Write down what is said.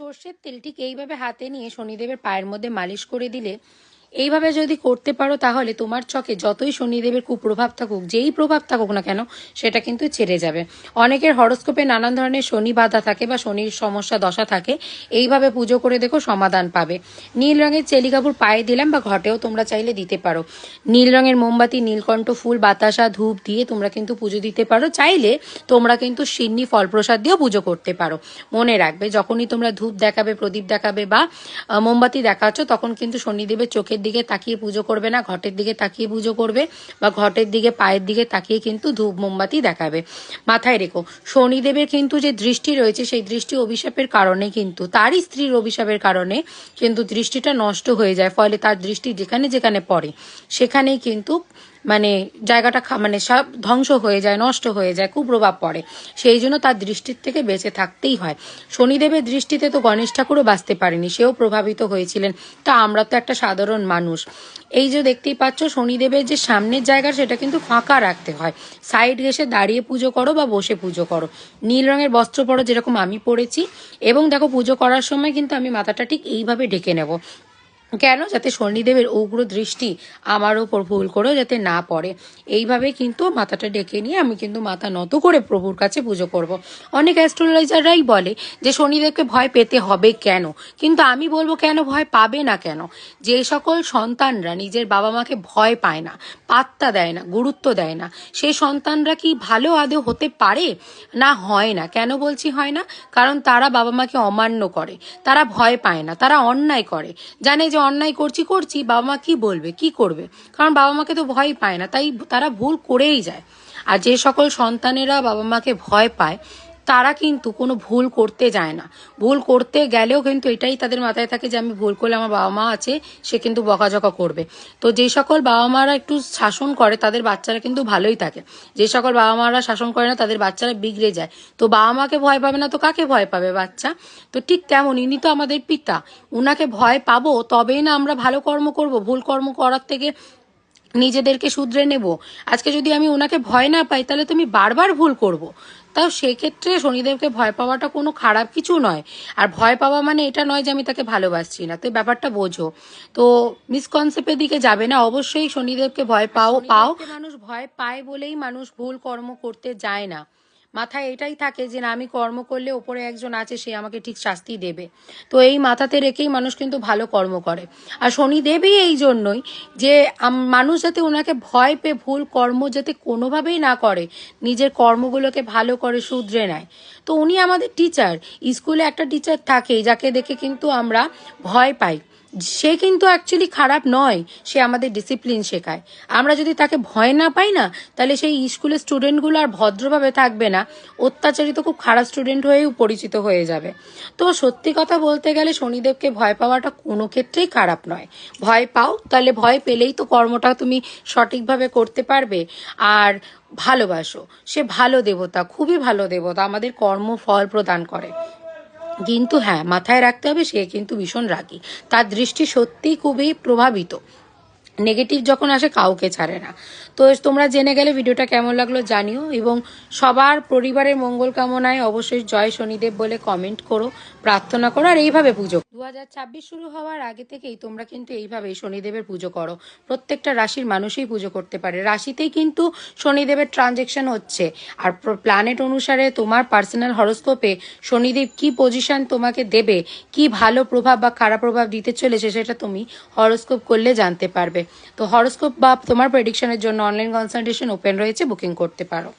সর্ষের তেলটিকে এইভাবে হাতে নিয়ে শনিদেবের পায়ের মধ্যে মালিশ করে দিলে এইভাবে যদি করতে পারো তাহলে তোমার চকে যতই শনিদেবের কুপ্রভাব থাকুক, যেই প্রভাব থাকুক না কেন, সেটা কিন্তু ছেড়ে যাবে। অনেকের হরস্কোপে নানান ধরনের শনি বাধা থাকে বা শনির সমস্যা, দশা থাকে। এইভাবে পুজো করে দেখো সমাধান পাবে। নীল রঙের চেলিকাপুর পায়ে দিলাম বা ঘটেও তোমরা চাইলে দিতে পারো। নীল রঙের মোমবাতি, নীলকণ্ঠ ফুল, বাতাসা, ধূপ দিয়ে তোমরা কিন্তু পুজো দিতে পারো। চাইলে তোমরা কিন্তু সিন্নি ফল প্রসাদ দিয়েও পুজো করতে পারো। মনে রাখবে, যখনই তোমরা ধূপ দেখাবে, প্রদীপ দেখাবে বা মোমবাতি দেখাচ্ছ, তখন কিন্তু শনিদেবের চোখের দিকে তাকিয়ে পুজো করবে না, ঘটের দিকে তাকিয়ে পুজো করবে বা ঘটের দিকে, পায়ের দিকে তাকিয়ে কিন্তু ধূপ মোমবাতি দেখাবে। মাথায় রেখো, শনিদেবের কিন্তু যে দৃষ্টি রয়েছে, সেই দৃষ্টি অভিশাপের কারণে কিন্তু, তারই স্ত্রীর অভিশাপের কারণে কিন্তু দৃষ্টিটা নষ্ট হয়ে যায়, ফলে তার দৃষ্টি যেখানে যেখানে পড়ে, সেখানেই কিন্তু মানে জায়গাটা মানে সব ধ্বংস হয়ে যায়, নষ্ট হয়ে যায়, কুপ্রভাব পড়ে। সেই জন্য তার দৃষ্টির থেকে বেঁচে থাকতেই হয়। শনিদেবের দৃষ্টিতে তো গণেশ ঠাকুরও বাঁচতে পারেনি, সেও প্রভাবিত হয়েছিলেন। তা আমরা তো একটা সাধারণ মানুষ। এই যে দেখতেই পাচ্ছ, শনিদেবের যে সামনের জায়গা, সেটা কিন্তু ফাঁকা রাখতে হয়। সাইড ঘেসে দাঁড়িয়ে পুজো করো বা বসে পুজো করো। নীল রঙের বস্ত্র পরো যেরকম আমি পরেছি, এবং দেখো পুজো করার সময় কিন্তু আমি মাথাটা ঠিক এইভাবে ঢেকে নেব। কেন? যাতে শনিদেবের উগ্র দৃষ্টি আমার ওপর ভুল করেও যাতে না পড়ে। এইভাবে কিন্তু মাথাটা ডেকে নিয়ে আমি কিন্তু মাথা নত করে প্রভুর কাছে পুজো করব। অনেক অ্যাস্ট্রোলজাররাই বলে যে শনিদেবকে ভয় পেতে হবে কেন? কিন্তু আমি বলব কেন ভয় পাবে না কেন? যে সকল সন্তানরা নিজের বাবা মাকে ভয় পায় না, পাত্তা দেয় না, গুরুত্ব দেয় না সেই সন্তানরা কি ভালো আদৌ হতে পারে? না, হয় না। কেন বলছি হয় না? কারণ তারা বাবা মাকে অমান্য করে, তারা ভয় পায় না, তারা অন্যায় করে। জানে যে অন্যায় করছি করছি, বাবা মা কি বলবে, কি করবে? কারণ বাবা মাকে তো ভয় পায় না, তাই তারা ভুল করেই যায়। আর যে সকল সন্তানেরা বাবা মাকে ভয় পায় তারা কিন্তু কোনো ভুল করতে যায় না। ভুল করতে গেলেও কিন্তু এটাই তাদের মাথায় থাকে যে, আমি ভুল করলে আমার বাবা মা আছে, সে কিন্তু বকাঝকা করবে। তো যে সকল বাবা মারা একটু শাসন করে, তাদের বাচ্চারা কিন্তু ভালোই থাকে। যে সকল বাবা মারা শাসন করে না, তাদের বাচ্চারা বিগড়ে যায়। তো বাবা মাকে ভয় পাবে না, তো কাকে ভয় পাবে বাচ্চা? তো ঠিক তেমন ইনি তো আমাদের পিতা। উনাকে ভয় পাবো, তবেই না আমরা ভালো কর্ম করব। ভুল কর্ম করার থেকে নিজেদেরকে শুধরে নেব। আজকে যদি আমি ওনাকে ভয় না পাই তাহলে তুমি বারবার ভুল করব। তাও সেক্ষেত্রে শনিদেবকে ভয় পাওয়াটা কোনো খারাপ কিছু নয়। আর ভয় পাওয়া মানে এটা নয় যে আমি তাকে ভালোবাসছি না। তো ব্যাপারটা বোঝো। তো মিসকনসেপ্টের দিকে যাবে না। অবশ্যই শনিদেবকে ভয় পাও পাও। মানুষ ভয় পায় বলেই মানুষ ভুল কর্ম করতে যায় না। মাথায় এটাই থাকে যে না, আমি কর্ম করলে ওপরে একজন আছে, সে আমাকে ঠিক শাস্তি দেবে। তো এই মাথাতে রেখেই মানুষ কিন্তু ভালো কর্ম করে। আর শনিদেবই এই জন্যই যে মানুষ যাতে ওনাকে ভয় পেয়ে ভুল কর্ম যাতে কোনোভাবেই না করে, নিজের কর্মগুলোকে ভালো করে শুধরে নেয়। তো উনি আমাদের টিচার স্কুলে একটা টিচার থাকেই যাকে দেখে কিন্তু আমরা ভয় পাই। সে কিন্তু অ্যাকচুয়ালি খারাপ নয়। সে আমাদের ডিসিপ্লিন শেখায়। আমরা যদি তাকে ভয় না পাই না, তাহলে সেই স্কুলের স্টুডেন্টগুলো আর ভদ্রভাবে থাকবে না। অত্যাচারিত খুব খারাপ স্টুডেন্ট হয়েও পরিচিত হয়ে যাবে। তো সত্যি কথা বলতে গেলে শনিদেবকে ভয় পাওয়াটা কোনো ক্ষেত্রেই খারাপ নয়। ভয় পাও, তাহলে ভয় পেলেই তো কর্মটা তুমি সঠিকভাবে করতে পারবে। আর ভালোবাসো। সে ভালো দেবতা, খুবই ভালো দেবতা। আমাদের কর্ম ফল প্রদান করে। কিন্তু হ্যাঁ মাথায় রাখতে হবে সে কিন্তু ভীষণ রাগি। তার দৃষ্টি সত্যিই খুবই প্রভাবিত। নেগেটিভ যখন আসে, কাউকে ছাড়ে না। তো তোমরা জেনে গেলে ভিডিওটা কেমন লাগল জানিও, এবং সবার পরিবারের মঙ্গল কামনায় অবশ্যই জয় শনিদেব বলে কমেন্ট করো, প্রার্থনা করো, আর এইভাবে পুজো। দু হাজার ছাব্বিশ শুরু হওয়ার আগে থেকেই তোমরা কিন্তু এইভাবেই শনিদেবের পুজো করো। প্রত্যেকটা রাশির মানুষই পুজো করতে পারে। রাশিতেই কিন্তু শনিদেবের ট্রানজেকশন হচ্ছে। আর প্ল্যানেট অনুসারে তোমার পার্সোনাল হরস্কোপে শনিদেব কি পজিশন তোমাকে দেবে, কি ভালো প্রভাব বা খারাপ প্রভাব দিতে চলেছে, সেটা তুমি হরস্কোপ করলে জানতে পারবে। তো হরস্কোপ বা তোমার প্রেডিকশনের জন্য অনলাইন কনসালটেশন ওপেন রয়েছে বুকিং করতে পারো।